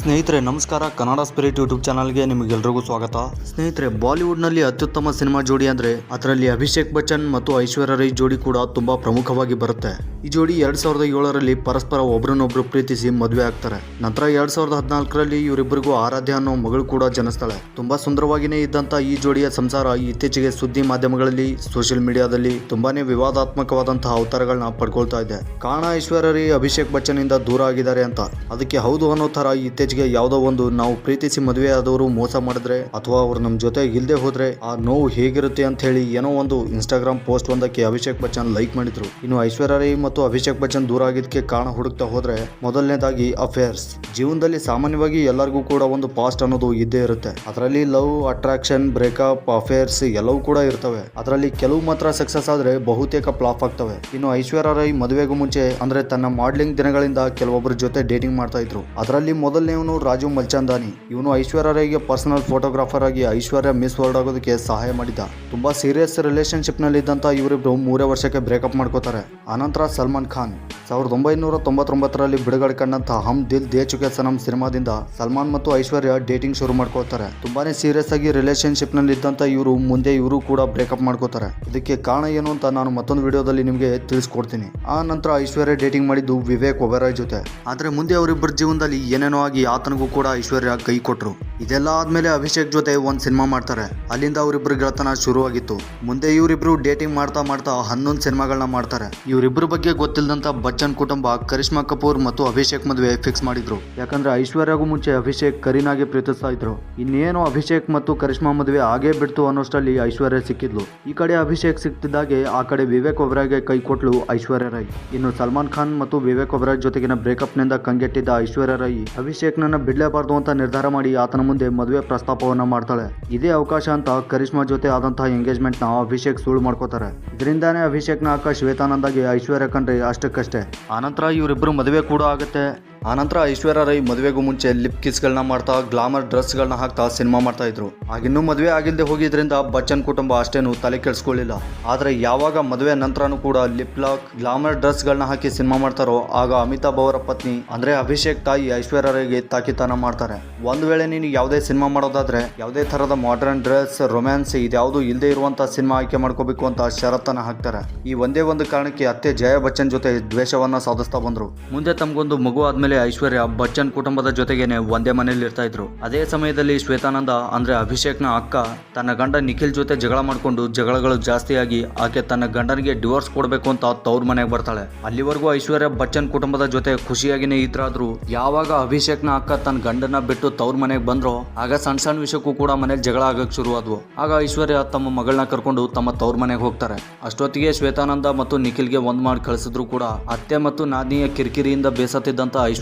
ಸ್ನೇಹಿತರೆ, ನಮಸ್ಕಾರ. Kannada spirit YouTube ಚಾನಲ್ಗೆ ನಿಮಗೆಲ್ಲರಿಗೂ ಸ್ವಾಗತ. ಸ್ನೇಹಿತರೆ, ಬಾಲಿವುಡ್ನಲ್ಲಿ ಅತ್ಯುತ್ತಮ ಸಿನಿಮಾ ಜೋಡಿ ಅಂದರೆ ಅದರಲ್ಲಿ ಅಭಿಷೇಕ್ ಬಚ್ಚನ್ ಮತ್ತು ಐಶ್ವರ್ಯ ರೈ ಜೋಡಿ ಕೂಡ ತುಂಬಾ ಪ್ರಮುಖವಾಗಿ ಬರುತ್ತೆ. ಈ ಜೋಡಿ ಎರಡು ಸಾವಿರದ ಏಳರಲ್ಲಿ ಪರಸ್ಪರ ಒಬ್ರನ್ನೊಬ್ರು ಪ್ರೀತಿಸಿ ಮದುವೆ ಆಗ್ತಾರೆ. ನಂತರ ಎರಡ್ ಸಾವಿರದ ಹದಿನಾಲ್ಕರಲ್ಲಿ ಇವರಿಬ್ಬರಿಗೂ ಆರಾಧ್ಯ ಅನ್ನೋ ಮಗಳು ಕೂಡ ಜನಿಸ್ತಾಳೆ. ತುಂಬಾ ಸುಂದರವಾಗಿನೇ ಇದ್ದಂತ ಈ ಜೋಡಿಯ ಸಂಸಾರ ಇತ್ತೀಚೆಗೆ ಸುದ್ದಿ ಮಾಧ್ಯಮಗಳಲ್ಲಿ, ಸೋಷಿಯಲ್ ಮೀಡಿಯಾದಲ್ಲಿ ತುಂಬಾನೇ ವಿವಾದಾತ್ಮಕವಾದಂತಹ ಅವತಾರಗಳನ್ನ ಪಡ್ಕೊಳ್ತಾ ಇದೆ. ಕಾರಣ ಐಶ್ವರ್ಯ ರೈ, ಅಭಿಷೇಕ್ ಬಚ್ಚನ್ ಇಂದ ದೂರ ಆಗಿದ್ದಾರೆ ಅಂತ. ಅದಕ್ಕೆ ಹೌದು ಅನ್ನೋ ಥರ ಇತ್ತೀಚೆಗೆ ಯಾವುದೋ ಒಂದು ನಾವು ಪ್ರೀತಿಸಿ ಮದುವೆ ಆದವರು ಮೋಸ ಮಾಡಿದ್ರೆ ಅಥವಾ ಅವ್ರು ನಮ್ಮ ಜೊತೆ ಇಲ್ಲದೆ ಹೋದ್ರೆ ಆ ನೋವು ಹೇಗಿರುತ್ತೆ ಅಂತ ಹೇಳಿ ಏನೋ ಒಂದು ಇನ್ಸ್ಟಾಗ್ರಾಮ್ ಪೋಸ್ಟ್ ಒಂದಕ್ಕೆ ಅಭಿಷೇಕ್ ಬಚ್ಚನ್ ಲೈಕ್ ಮಾಡಿದ್ರು. ಇನ್ನು ಐಶ್ವರ್ಯ ರೈ ಮತ್ತು ಅಭಿಷೇಕ್ ಬಚ್ಚನ್ ದೂರ ಆಗಿದ್ದಕ್ಕೆ ಕಾರಣ ಹುಡುಕ್ತಾ ಹೋದ್ರೆ ಮೊದಲನೇದಾಗಿ ಅಫೇರ್ಸ್ ಜೀವನದಲ್ಲಿ ಸಾಮಾನ್ಯವಾಗಿ ಎಲ್ಲರಿಗೂ ಕೂಡ ಒಂದು ಪಾಸ್ಟ್ ಅನ್ನೋದು ಇದ್ದೇ ಇರುತ್ತೆ. ಅದರಲ್ಲಿ ಲವ್ ಅಟ್ರಾಕ್ಷನ್ ಬ್ರೇಕಪ್ ಅಫೇರ್ಸ್ ಎಲ್ಲವೂ ಕೂಡ ಇರ್ತವೆ. ಅದರಲ್ಲಿ ಕೆಲವು ಮಾತ್ರ ಸಕ್ಸಸ್ ಆದ್ರೆ ಬಹುತೇಕ ಫ್ಲಾಪ್ ಆಗ್ತವೆ. ಇನ್ನು ಐಶ್ವರ್ಯ ರೈ ಮದುವೆಗೂ ಮುಂಚೆ ಅಂದ್ರೆ ತನ್ನ ಮಾಡ್ಲಿಂಗ್ ದಿನಗಳಿಂದ ಕೆಲವೊಬ್ಬರ ಜೊತೆ ಡೇಟಿಂಗ್ ಮಾಡ್ತಾ ಇದ್ರು. ಅದರಲ್ಲಿ ಮೊದಲನೇವನು ರಾಜು ಮಲ್ಚಂದಾನಿ. ಇವನು ಐಶ್ವರ್ಯ ರೈಗೆ ಪರ್ಸನಲ್ ಫೋಟೋಗ್ರಾಫರ್ ಆಗಿ ಐಶ್ವರ್ಯ ಮಿಸ್ ವರ್ಲ್ಡ್ ಆಗೋದಕ್ಕೆ ಸಹಾಯ ಮಾಡಿದ. ತುಂಬಾ ಸೀರಿಯಸ್ ರಿಲೇಶನ್ಶಿಪ್ನಲ್ಲಿ ಇದ್ದಂತ ಇವರಿಬ್ರು ಮೂರೇ ವರ್ಷಕ್ಕೆ ಬ್ರೇಕಪ್ ಮಾಡ್ಕೋತಾರೆ. ಆನಂತರ ಸಲ್ಮಾನ್ ಖಾನ್. ಸಾವಿರದ ಒಂಬೈನೂರ ತೊಂಬತ್ತೊಂಬತ್ತರಲ್ಲಿ ಬಿಡುಗಡೆ ಕಂಡಂತ ಹಮ್ ದಿಲ್ ದೇ ಚುಕೆ ಸನಂ ಸಿನಿಮಾದಿಂದ ಸಲ್ಮಾನ್ ಮತ್ತು ಐಶ್ವರ್ಯ ಡೇಟಿಂಗ್ ಶುರು ಮಾಡ್ಕೋತಾರೆ ತುಂಬಾನೇ ಸೀರಿಯಸ್ ಆಗಿ ರಿಲೇಶನ್ಶಿಪ್ನಲ್ಲಿ ಇದ್ದಂತ ಇವರು ಮುಂದೆ ಇವರು ಕೂಡ ಬ್ರೇಕಪ್ ಮಾಡ್ಕೋತಾರೆ. ಇದಕ್ಕೆ ಕಾರಣ ಏನು ಅಂತ ನಾನು ಮತ್ತೊಂದು ವಿಡಿಯೋದಲ್ಲಿ ನಿಮಗೆ ತಿಳಿಸ್ಕೊಡ್ತೀನಿ. ಆ ನಂತರ ಐಶ್ವರ್ಯ ಡೇಟಿಂಗ್ ಮಾಡಿದ್ದು ವಿವೇಕ್ ಒಬೆರಾಯ್ ಜೊತೆ. ಆದ್ರೆ ಮುಂದೆ ಅವರಿಬ್ಬರ ಜೀವನದಲ್ಲಿ ಏನೇನೋ ಆಗಿ ಆತನಿಗೂ ಕೂಡ ಐಶ್ವರ್ಯ ಕೈ ಕೊಟ್ರು. ಇದೆಲ್ಲ ಆದ್ಮೇಲೆ ಅಭಿಷೇಕ್ ಜೊತೆ ಒಂದ್ ಸಿನಿಮಾ ಮಾಡ್ತಾರೆ. ಅಲ್ಲಿಂದ ಅವರಿಬ್ರು ಗೆಳತನ ಶುರುವಾಗಿತ್ತು. ಮುಂದೆ ಇವರಿಬ್ರು ಡೇಟಿಂಗ್ ಮಾಡ್ತಾ ಮಾಡ್ತಾ ಹನ್ನೊಂದು ಸಿನಿಮಾಗಳನ್ನ ಮಾಡ್ತಾರೆ. ಇವರಿಬ್ಬರ ಬಗ್ಗೆ ಗೊತ್ತಿಲ್ಲದಂತ ಬಚ್ಚನ್ ಕುಟುಂಬ ಕರಿಷ್ಮಾ ಕಪೂರ್ ಮತ್ತು ಅಭಿಷೇಕ್ ಮದುವೆ ಫಿಕ್ಸ್ ಮಾಡಿದ್ರು. ಯಾಕಂದ್ರೆ ಐಶ್ವರ್ಯಗೂ ಮುಂಚೆ ಅಭಿಷೇಕ್ ಕರೀನಾಗೆ ಪ್ರೀತಿಸ್ತಾ ಇದ್ರು. ಇನ್ನೇನು ಅಭಿಷೇಕ್ ಮತ್ತು ಕರಿಷ್ಮಾ ಮದುವೆ ಆಗೇ ಬಿಡ್ತು ಅನ್ನೋಷ್ಟರಲ್ಲಿ ಐಶ್ವರ್ಯ ಸಿಕ್ಕಿದ್ಲು. ಈ ಕಡೆ ಅಭಿಷೇಕ್ ಸಿಕ್ತಿದ್ದಾಗೆ ಆ ಕಡೆ ವಿವೇಕ್ ಒಬ್ರಾಯ್ಗೆ ಕೈ ಕೊಟ್ಲು ಐಶ್ವರ್ಯ ರಾಯ್ ಇನ್ನು ಸಲ್ಮಾನ್ ಖಾನ್ ಮತ್ತು ವಿವೇಕ್ ಒಬ್ರಾಯ್ ಜೊತೆಗಿನ ಬ್ರೇಕಪ್ನಿಂದ ಕಂಗೆಟ್ಟಿದ್ದ ಐಶ್ವರ್ಯ ರಾಯ್ ಅಭಿಷೇಕ್ ನನ್ನ ಬಿಡಲೇಬಾರ್ದು ಅಂತ ನಿರ್ಧಾರ ಮಾಡಿ ಆತನ ಮುಂದೆ ಮದುವೆ ಪ್ರಸ್ತಾಪವನ್ನ ಮಾಡ್ತಾಳೆ. ಇದೇ ಅವಕಾಶ ಅಂತ ಕರಿಷ್ಮಾ ಜೊತೆ ಆದಂತಹ ಎಂಗೇಜ್ಮೆಂಟ್ನ ಅಭಿಷೇಕ್ ಸುಳ್ಳು ಮಾಡ್ಕೋತಾರೆ. ಇದರಿಂದಾನೇ ಅಭಿಷೇಕ್ನ ಅಕ್ಕ ಶ್ವೇತಾನಂದಾಗಿ ಐಶ್ವರ್ಯ ಕಂಡ್ರಿ ಅಷ್ಟಕ್ಕಷ್ಟೇ. ಆನಂತರ ಇವರಿಬ್ಬರು ಮದುವೆ ಕೂಡ ಆಗುತ್ತೆ. ಆನಂತರ ಐಶ್ವರ್ಯ ರೈ ಮದುವೆಗೂ ಮುಂಚೆ ಲಿಪ್ ಕಿಸ್ಗಳನ್ನ ಮಾಡ್ತಾ, ಗ್ಲಾಮರ್ ಡ್ರೆಸ್ಗಳನ್ನ ಹಾಕ್ತಾ ಸಿನಿಮಾ ಮಾಡ್ತಾ ಇದ್ರು. ಆಗಿನ್ನೂ ಮದುವೆ ಆಗಿಲ್ಲದೆ ಹೋಗಿದ್ರಿಂದ ಬಚ್ಚನ್ ಕುಟುಂಬ ಅಷ್ಟೇನು ತಲೆ ಕೆಡಿಸ್ಕೊಳ್ಳಿಲ್ಲ ಆದ್ರೆ ಯಾವಾಗ ಮದುವೆ ನಂತರನೂ ಕೂಡ ಲಿಪ್ ಲಾಕ್, ಗ್ಲಾಮರ್ ಡ್ರೆಸ್ಗಳನ್ನ ಹಾಕಿ ಸಿನಿಮಾ ಮಾಡ್ತಾರೋ, ಆಗ ಅಮಿತಾಬ್ ಅವರ ಪತ್ನಿ, ಅಂದ್ರೆ ಅಭಿಷೇಕ್ ತಾಯಿ ಐಶ್ವರ್ಯ ರೈಗೆ ತಾಕಿತನ ಮಾಡ್ತಾರೆ. ಒಂದ್ ವೇಳೆ ನೀನು ಯಾವುದೇ ಸಿನಿಮಾ ಮಾಡೋದಾದ್ರೆ, ಯಾವುದೇ ತರಹದ ಮಾಡರ್ನ್ ಡ್ರೆಸ್ ರೊಮ್ಯಾನ್ಸ್ ಇದ್ಯಾವುದು ಇಲ್ಲದೆ ಇರುವಂತ ಸಿನಿಮಾ ಆಯ್ಕೆ ಮಾಡ್ಕೋಬೇಕು ಅಂತ ಷರತ್ತನ್ನ ಹಾಕ್ತಾರೆ. ಈ ಒಂದೇ ಒಂದು ಕಾರಣಕ್ಕೆ ಅತ್ತೆ ಜಯ ಬಚ್ಚನ್ ಜೊತೆ ದ್ವೇಷವನ್ನ ಸಾಧಿಸ್ತಾ ಬಂದ್ರು. ಮುಂದೆ ತಮಗೊಂದು ಮಗು ಆದ್ಮೇಲೆ ಐಶ್ವರ್ಯ ಬಚ್ಚನ್ ಕುಟುಂಬದ ಜೊತೆಗೇನೆ ಒಂದೇ ಮನೆಯಲ್ಲಿ ಇರ್ತಾ ಇದ್ರು. ಅದೇ ಸಮಯದಲ್ಲಿ ಶ್ವೇತಾನಂದ ಅಂದ್ರೆ ಅಭಿಷೇಕ್ನ ಅಕ್ಕ, ತನ್ನ ಗಂಡ ನಿಖಿಲ್ ಜೊತೆ ಜಗಳ ಮಾಡ್ಕೊಂಡು ಜಗಳಗಳು ಜಾಸ್ತಿಯಾಗಿ ಆಕೆ ತನ್ನ ಗಂಡನಿಗೆ ಡಿವೋರ್ಸ್ ಕೊಡಬೇಕು ಅಂತ ತವ್ರ ಮನೆಗೆ ಬರ್ತಾಳೆ. ಅಲ್ಲಿವರೆಗೂ ಐಶ್ವರ್ಯ ಬಚ್ಚನ್ ಕುಟುಂಬದ ಜೊತೆ ಖುಷಿಯಾಗಿನೇ ಇದ್ರಾದ್ರು ಯಾವಾಗ ಅಭಿಷೇಕ್ನ ಅಕ್ಕ ತನ್ನ ಗಂಡನ ಬಿಟ್ಟು ತವ್ರ ಮನೆಗೆ ಬಂದ್ರೋ, ಆಗ ಸಣ್ಣ ಸಣ್ಣ ವಿಷಯಕ್ಕೂ ಕೂಡ ಮನೇಲಿ ಜಗಳ ಆಗಕ್ ಶುರುವಾದ್ವು. ಆಗ ಐಶ್ವರ್ಯ ತಮ್ಮ ಮಗಳನ್ನ ಕರ್ಕೊಂಡು ತಮ್ಮ ತವ್ರ ಮನೆಗೆ ಹೋಗ್ತಾರೆ. ಅಷ್ಟೊತ್ತಿಗೆ ಶ್ವೇತಾನಂದ ಮತ್ತು ನಿಖಿಲ್ಗೆ ಒಂದ್ ಮಾಡಿ ಕಳಿಸಿದ್ರು ಕೂಡ ಅತ್ತೆ ಮತ್ತು ನಾದಿನಿಯ ಕಿರಿಕಿರಿಯಿಂದ ಬೇಸತ್ತಿದ್ದಂತ ಐಶ್ವರ್ಯ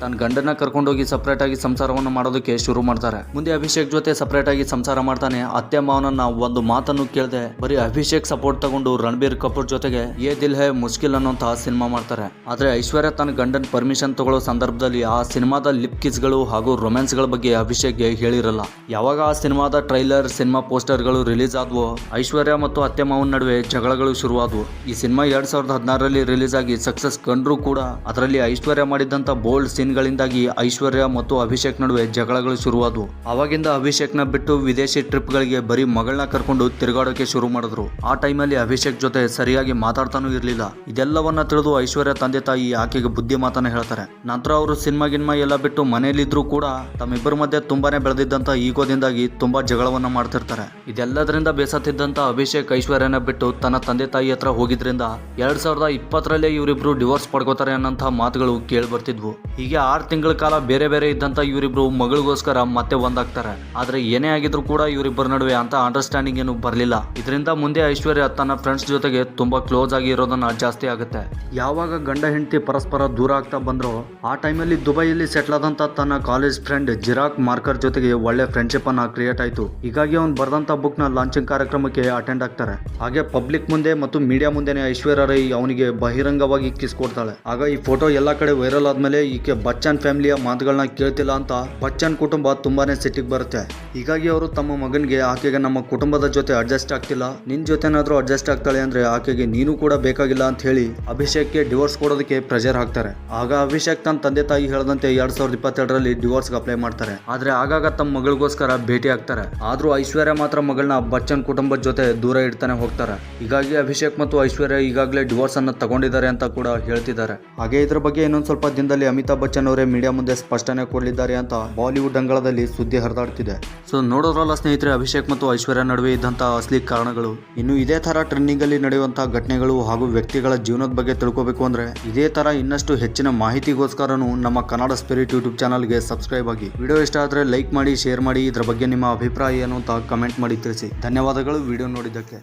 ತನ್ನ ಗಂಡನ ಕರ್ಕೊಂಡೋಗಿ ಸಪರೇಟ್ ಆಗಿ ಸಂಸಾರವನ್ನು ಮಾಡೋದಕ್ಕೆ ಶುರು ಮಾಡ್ತಾರೆ. ಮುಂದೆ ಅಭಿಷೇಕ್ ಜೊತೆ ಸಪರೇಟ್ ಆಗಿ ಸಂಸಾರ ಮಾಡ್ತಾನೆ. ಅತ್ತೆ ಮಾವನನ್ನ ಒಂದು ಮಾತನ್ನು ಕೇಳದೆ ಬರೀ ಅಭಿಷೇಕ್ ಸಪೋರ್ಟ್ ತಗೊಂಡು ರಣಬೀರ್ ಕಪೂರ್ ಜೊತೆಗೆ ಏ ದಿಲ್ ಹೇ ಮುಷ್ಕಿಲ್ ಅನ್ನೋಂತಹ ಸಿನಿಮಾ ಮಾಡ್ತಾರೆ. ಆದ್ರೆ ಐಶ್ವರ್ಯ ತನ್ನ ಗಂಡನ ಪರ್ಮಿಷನ್ ತಗೊಳ್ಳೋ ಸಂದರ್ಭದಲ್ಲಿ ಆ ಸಿನಿಮಾದ ಲಿಪ್ ಕಿಸ್ಗಳು ಹಾಗೂ ರೊಮ್ಯಾನ್ಸ್ಗಳ ಬಗ್ಗೆ ಅಭಿಷೇಕ್ಗೆ ಹೇಳಿರಲ್ಲ. ಯಾವಾಗ ಆ ಸಿನಿಮಾದ ಟ್ರೈಲರ್ ಸಿನಿಮಾ ಪೋಸ್ಟರ್ಗಳು ರಿಲೀಸ್ ಆದ್ವು, ಐಶ್ವರ್ಯ ಮತ್ತು ಅತ್ತೆ ಮಾವನ ನಡುವೆ ಜಗಳಗಳು ಶುರುವಾದ್ವು. ಈ ಸಿನಿಮಾ ಎರಡ್ ಸಾವಿರದ ಹದಿನಾರರಲ್ಲಿ ರಿಲೀಸ್ ಆಗಿ ಸಕ್ಸಸ್ ಕಂಡ್ರು ಕೂಡ ಅದರಲ್ಲಿ ಐಶ್ವರ್ಯ ಮಾಡಿದಂತ ಬೋಲ್ಡ್ ಸೀನ್ಗಳಿಂದಾಗಿ ಐಶ್ವರ್ಯ ಮತ್ತು ಅಭಿಷೇಕ್ ನಡುವೆ ಜಗಳಗಳು ಶುರುವಾದವು. ಅವಾಗಿಂದ ಅಭಿಷೇಕ್ನ ಬಿಟ್ಟು ವಿದೇಶಿ ಟ್ರಿಪ್ಗಳಿಗೆ ಬರೀ ಮಗಳನ್ನ ಕರ್ಕೊಂಡು ತಿರುಗಾಡೋಕೆ ಶುರು ಮಾಡಿದ್ರು. ಆ ಟೈಮಲ್ಲಿ ಅಭಿಷೇಕ್ ಜೊತೆ ಸರಿಯಾಗಿ ಮಾತಾಡ್ತಾನೂ ಇರಲಿಲ್ಲ. ಇದೆಲ್ಲವನ್ನ ತಿಳಿದು ಐಶ್ವರ್ಯ ತಂದೆ ತಾಯಿ ಆಕೆಗೆ ಬುದ್ಧಿ ಮಾತನ್ನ ಹೇಳ್ತಾರೆ. ನಂತರ ಅವರು ಸಿನಿಮಾ ಗಿನ್ಮಾ ಎಲ್ಲ ಬಿಟ್ಟು ಮನೆಯಲ್ಲಿದ್ರು ಕೂಡ ತಮ್ಮಿಬ್ಬರ ಮಧ್ಯೆ ತುಂಬಾನೇ ಬೆಳೆದಿದ್ದಂತ ಈಗೋದಿಂದಾಗಿ ತುಂಬಾ ಜಗಳವನ್ನ ಮಾಡ್ತಿರ್ತಾರೆ. ಇದೆಲ್ಲದರಿಂದ ಬೇಸತ್ತಿದ್ದಂತ ಅಭಿಷೇಕ್ ಐಶ್ವರ್ಯನ ಬಿಟ್ಟು ತನ್ನ ತಂದೆ ತಾಯಿ ಹತ್ರ ಹೋಗಿದ್ರಿಂದ ಎರಡ್ ಸಾವಿರದ ಇಪ್ಪತ್ತರಲ್ಲೇ ಇವರಿಬ್ರು ಡಿವೋರ್ಸ್ ಪಡ್ಕೋತಾರೆ ಅನ್ನಂತ ಮಾತುಗಳು ಕೇಳಿ ಹೀಗೆ ಆರು ತಿಂಗಳ ಕಾಲ ಬೇರೆ ಬೇರೆ ಇದ್ದಂತ ಇವರಿಬ್ರು ಮಗಳಿಗೋಸ್ಕರ ಮತ್ತೆ ಒಂದಾಗ್ತಾರೆ. ಆದ್ರೆ ಏನೇ ಆಗಿದ್ರು ಕೂಡ ಇವರಿಬ್ಬರ ನಡುವೆ ಅಂತ ಅಂಡರ್ಸ್ಟ್ಯಾಂಡಿಂಗ್ ಏನು ಬರಲಿಲ್ಲ. ಇದರಿಂದ ಮುಂದೆ ಐಶ್ವರ್ಯ ತನ್ನ ಫ್ರೆಂಡ್ಸ್ ಜೊತೆಗೆ ತುಂಬಾ ಕ್ಲೋಸ್ ಆಗಿ ಇರೋದನ್ನ ಜಾಸ್ತಿ ಆಗುತ್ತೆ. ಯಾವಾಗ ಗಂಡ ಹೆಂಡತಿ ಪರಸ್ಪರ ದೂರ ಆಗ್ತಾ ಬಂದ್ರೋ, ಆ ಟೈಮಲ್ಲಿ ದುಬೈಯಲ್ಲಿ ಸೆಟ್ಲ್ ಆದಂತ ತನ್ನ ಕಾಲೇಜ್ ಫ್ರೆಂಡ್ ಜಿರಾಕ್ ಮಾರ್ಕರ್ ಜೊತೆಗೆ ಒಳ್ಳೆ ಫ್ರೆಂಡ್ಶಿಪ್ ಅನ್ನ ಕ್ರಿಯೇಟ್ ಆಯ್ತು. ಹೀಗಾಗಿ ಅವ್ನು ಬರೆದಂತ ಬುಕ್ನ ಲಾಂಚಿಂಗ್ ಕಾರ್ಯಕ್ರಮಕ್ಕೆ ಅಟೆಂಡ್ ಆಗ್ತಾರೆ. ಹಾಗೆ ಪಬ್ಲಿಕ್ ಮುಂದೆ ಮತ್ತು ಮೀಡಿಯಾ ಮುಂದೆನೆ ಐಶ್ವರ್ಯ ರೈ ಅವನಿಗೆ ಬಹಿರಂಗವಾಗಿ ಕಿಸ್ ಕೊಡ್ತಾಳೆ. ಆಗ ಈ ಫೋಟೋ ಎಲ್ಲಾ ಕಡೆ ವೈರಲ್ ಆದ್ಮೇಲೆ ಆದ್ಮೇಲೆ ಈಕೆ ಬಚ್ಚನ್ ಫ್ಯಾಮಿಲಿಯ ಮಾತುಗಳನ್ನ ಕೇಳ್ತಿಲ್ಲ ಅಂತ ಬಚ್ಚನ್ ಕುಟುಂಬ ತುಂಬಾನೇ ಸಿಟ್ಟಿಗೆ ಬರುತ್ತೆ. ಹೀಗಾಗಿ ಅವರು ತಮ್ಮ ಮಗನಿಗೆ, ಆಕೆಗೆ ನಮ್ಮ ಕುಟುಂಬದ ಜೊತೆ ಅಡ್ಜಸ್ಟ್ ಆಗ್ತಿಲ್ಲ. ನಿನ್ ಜೊತೆನಾದ್ರೂ ಅಡ್ಜಸ್ಟ್ ಆಗ್ತಾಳೆ ಅಂದ್ರೆ ಆಕೆಗೆ ನೀನು ಕೂಡ ಬೇಕಾಗಿಲ್ಲ ಅಂತ ಹೇಳಿ ಅಭಿಷೇಕ್ಗೆ ಡಿವೋರ್ಸ್ ಕೊಡೋದಕ್ಕೆ ಪ್ರೆಷರ್ ಹಾಕ್ತಾರೆ. ಆಗ ಅಭಿಷೇಕ್ ತನ್ನ ತಂದೆ ತಾಯಿ ಹೇಳದಂತೆ ಎರಡ್ ಸಾವಿರದ ಇಪ್ಪತ್ತೆರಡರಲ್ಲಿ ಡಿವೋರ್ಸ್ಗೆ ಅಪ್ಲೈ ಮಾಡ್ತಾರೆ. ಆದ್ರೆ ಆಗಾಗ ತಮ್ಮ ಮಗಳಿಗೋಸ್ಕರ ಭೇಟಿ ಆಗ್ತಾರೆ. ಆದ್ರೂ ಐಶ್ವರ್ಯ ಮಾತ್ರ ಮಗಳನ್ನ ಬಚ್ಚನ್ ಕುಟುಂಬದ ಜೊತೆ ದೂರ ಇಡ್ತಾನೆ ಹೋಗ್ತಾರೆ. ಹೀಗಾಗಿ ಅಭಿಷೇಕ್ ಮತ್ತು ಐಶ್ವರ್ಯ ಈಗಾಗಲೇ ಡಿವೋರ್ಸ್ ಅನ್ನ ತಗೊಂಡಿದ್ದಾರೆ ಅಂತ ಕೂಡ ಹೇಳ್ತಿದ್ದಾರೆ. ಹಾಗೆ ಇದ್ರ ಬಗ್ಗೆ ಇನ್ನೊಂದು ಸ್ವಲ್ಪ ದಿನದಲ್ಲಿ ಅಮಿತಾಬ್ ಬಚ್ಚನ್ ಅವರೇ ಮೀಡಿಯಾ ಮುಂದೆ ಸ್ಪಷ್ಟನೆ ಕೊಡಲಿದ್ದಾರೆ ಅಂತ ಬಾಲಿವುಡ್ ಅಂಗಳದಲ್ಲಿ ಸುದ್ದಿ ಹರಿದಾಡ್ತಿದೆ. ಸೊ ನೋಡೋದ್ರಲ್ಲ ಸ್ನೇಹಿತರೆ, ಅಭಿಷೇಕ್ ಮತ್ತು ಐಶ್ವರ್ಯ ನಡುವೆ ಇದ್ದಂತಹ ಅಸಲಿ ಕಾರಣಗಳು. ಇನ್ನು ಇದೇ ತರ ಟ್ರೆಂಡಿಂಗ್ ಅಲ್ಲಿ ನಡೆಯುವಂತಹ ಘಟನೆಗಳು ಹಾಗೂ ವ್ಯಕ್ತಿಗಳ ಜೀವನದ ಬಗ್ಗೆ ತಿಳ್ಕೋಬೇಕು ಅಂದ್ರೆ ಇದೇ ತರ ಇನ್ನಷ್ಟು ಹೆಚ್ಚಿನ ಮಾಹಿತಿಗೋಸ್ಕರನು ನಮ್ಮ ಕನ್ನಡ ಸ್ಪಿರಿಟ್ ಯೂಟ್ಯೂಬ್ ಚಾನಲ್ಗೆ ಸಬ್ಸ್ಕ್ರೈಬ್ ಆಗಿ. ವಿಡಿಯೋ ಇಷ್ಟ ಆದ್ರೆ ಲೈಕ್ ಮಾಡಿ, ಶೇರ್ ಮಾಡಿ, ಇದ್ರ ಬಗ್ಗೆ ನಿಮ್ಮ ಅಭಿಪ್ರಾಯ ಏನು ಅಂತ ಕಮೆಂಟ್ ಮಾಡಿ ತಿಳಿಸಿ. ಧನ್ಯವಾದಗಳು ವಿಡಿಯೋ ನೋಡಿದ್ದಕ್ಕೆ.